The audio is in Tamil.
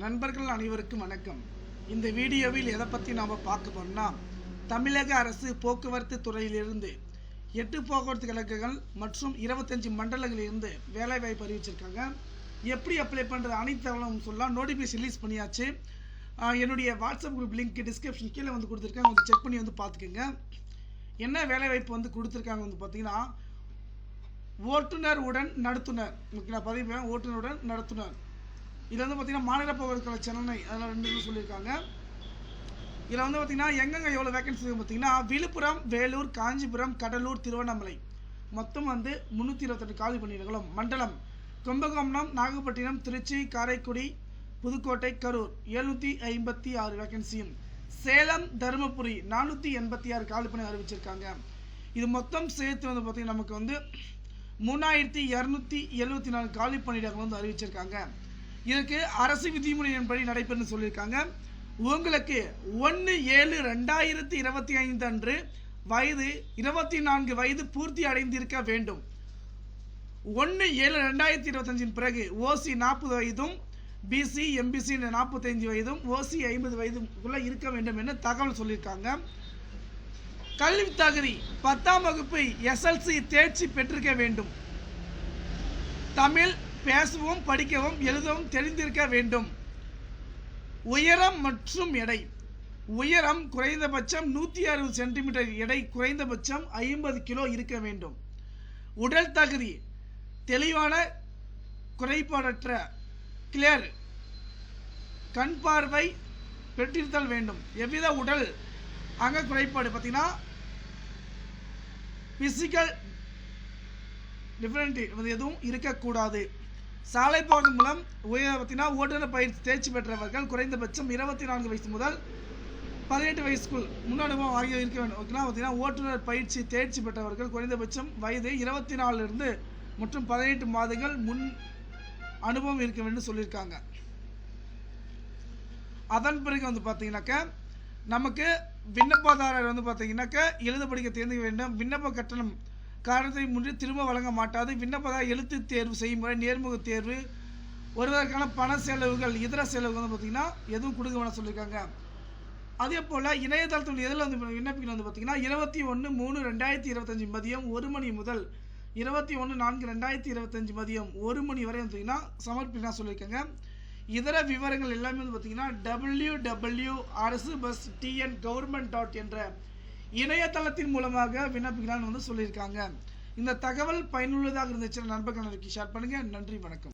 நண்பர்கள் அனைவருக்கும் வணக்கம். இந்த வீடியோவில் எதை பற்றி நாம் பார்க்க போறோம்னா தமிழக அரசு போக்குவரத்து துறையிலிருந்து எட்டு போக்குவரத்து கழகங்கள் மற்றும் இருபத்தஞ்சு மண்டலங்களிலிருந்து வேலைவாய்ப்பு அறிவிச்சிருக்காங்க. எப்படி அப்ளை பண்ணுறது அனைத்து தகவலும் சொல்லலாம் நோட்டிஃபிகேஷன் ரிலீஸ் பண்ணியாச்சு. என்னுடைய வாட்ஸ்அப் குரூப் லிங்க் டிஸ்கிரிப்ஷன் கீழே வந்து கொடுத்துருக்கேன். வந்து செக் பண்ணி வந்து பார்த்துக்கோங்க. என்ன வேலைவாய்ப்பு வந்து கொடுத்துருக்காங்க வந்து பார்த்தீங்கன்னா ஓட்டுநர் உடன் நடத்துனர். ஓகேங்களா? பதிவு ஓட்டுநருடன் நடத்துனர். இதில் வந்து பார்த்தீங்கன்னா மாநில போக்குவரத்து சென்னை அதில் ரெண்டு சொல்லியிருக்காங்க. இதில் வந்து பார்த்தீங்கன்னா எங்கெங்க எவ்வளோ வேகன்சி பார்த்தீங்கன்னா விழுப்புரம் வேலூர் காஞ்சிபுரம் கடலூர் திருவண்ணாமலை. மொத்தம் வந்து முந்நூற்றி இருபத்தெட்டு காலி பணியிடங்களும். மண்டலம் கும்பகோணம் நாகப்பட்டினம் திருச்சி காரைக்குடி புதுக்கோட்டை கரூர். எழுநூற்றி ஐம்பத்தி ஆறு வேகன்சியும் சேலம் தருமபுரி நானூற்றி எண்பத்தி ஆறு காலி பணி அறிவிச்சிருக்காங்க. இது மொத்தம் சேர்த்து வந்து பார்த்தீங்கன்னா நமக்கு வந்து மூணாயிரத்தி இரநூத்தி எழுபத்தி நாலு காலி பணியிடங்கள் வந்து அறிவிச்சிருக்காங்க. இதுக்கு அரசு விதிமுறையின்படி நடைபெறும் சொல்லியிருக்காங்க. உங்களுக்கு ஒன்று ஏழு ரெண்டாயிரத்தி இருபத்தி ஐந்து அன்று வயது இருபத்தி நான்கு வயது பூர்த்தி அடைந்திருக்க வேண்டும். ஒன்று ஏழு ரெண்டாயிரத்தி இருபத்தஞ்சின் பிறகு ஓசி நாற்பது வயதும் பிசி எம்பிசி நாற்பத்தைந்து வயதும் ஓசி ஐம்பது வயதுக்குள்ளே இருக்க வேண்டும் என தகவல் சொல்லியிருக்காங்க. கல்வி தகுதி பத்தாம் வகுப்பு எஸ்எல்சி தேர்ச்சி பெற்றிருக்க வேண்டும். தமிழ் பேசவும் படிக்கவும் எழுதவும் தெரிந்திருக்க வேண்டும். உயரம் மற்றும் எடை. உயரம் குறைந்தபட்சம் நூற்றி அறுபது சென்டிமீட்டர் எடை குறைந்தபட்சம் ஐம்பது கிலோ இருக்க வேண்டும். உடல் தகுதி. தெளிவான குறைபாடற்ற கிளியர் கண் பார்வை பெற்றிருத்தல் வேண்டும். எவ்வித உடல் அங்க குறைபாடு பார்த்தீங்கன்னா பிசிக்கல் டிஃப்ரெண்ட் எதுவும் இருக்கக்கூடாது. சாலை போக்குவரத்து மூலம் உயர் பார்த்தீங்கன்னா ஓட்டுநர் பயிற்சி தேர்ச்சி பெற்றவர்கள் குறைந்தபட்சம் இருபத்தி நான்கு வயசு முதல் பதினெட்டு வயசுக்குள் முன் அனுபவம் ஆகிய இருக்க வேண்டும். ஓகேனா? பார்த்தீங்கன்னா ஓட்டுநர் பயிற்சி தேர்ச்சி பெற்றவர்கள் குறைந்தபட்சம் வயது இருபத்தி நாலுலேருந்து மற்றும் பதினெட்டு மாதங்கள் முன் அனுபவம் இருக்க வேண்டும் சொல்லியிருக்காங்க. அதன் பிறகு வந்து பார்த்தீங்கன்னாக்க நமக்கு விண்ணப்பதாரர் வந்து பார்த்தீங்கன்னாக்கா எழுத படிக்க தெரிந்து வேண்டும். விண்ணப்ப கட்டணம் காரணத்தை முன்றி திரும்ப வழங்க மாட்டாது. விண்ணப்பதாக எழுத்து தேர்வு செய்யும் முறை நேர்முக தேர்வு. வருவதற்கான பண செலவுகள் இதர செலவுகள் வந்து பார்த்தீங்கன்னா எதுவும் கொடுக்க வேணாம் சொல்லியிருக்காங்க. அதே போல் இணையதளத்தில் எதில் வந்து விண்ணப்பிக்கணும் வந்து பார்த்தீங்கன்னா இருபத்தி ஒன்று மூணு ரெண்டாயிரத்தி இருபத்தஞ்சி மதியம் ஒரு மணி முதல் இருபத்தி ஒன்று நான்கு ரெண்டாயிரத்தி இருபத்தஞ்சி மதியம் ஒரு மணி வரை வந்து பார்த்தீங்கன்னா சமர்ப்பினா சொல்லியிருக்காங்க. இதர விவரங்கள் எல்லாமே வந்து பார்த்தீங்கன்னா டபிள்யூ டபிள்யூ அரசு பஸ் டிஎன் கவர்மெண்ட் டாட் என்ற இணையதளத்தின் மூலமாக விண்ணப்பிக்கலாம்னு வந்து சொல்லியிருக்காங்க. இந்த தகவல் பயனுள்ளதாக இருந்துச்சுன்னா நண்பர்களுக்கு ஷேர் பண்ணுங்கள் நன்றி வணக்கம்.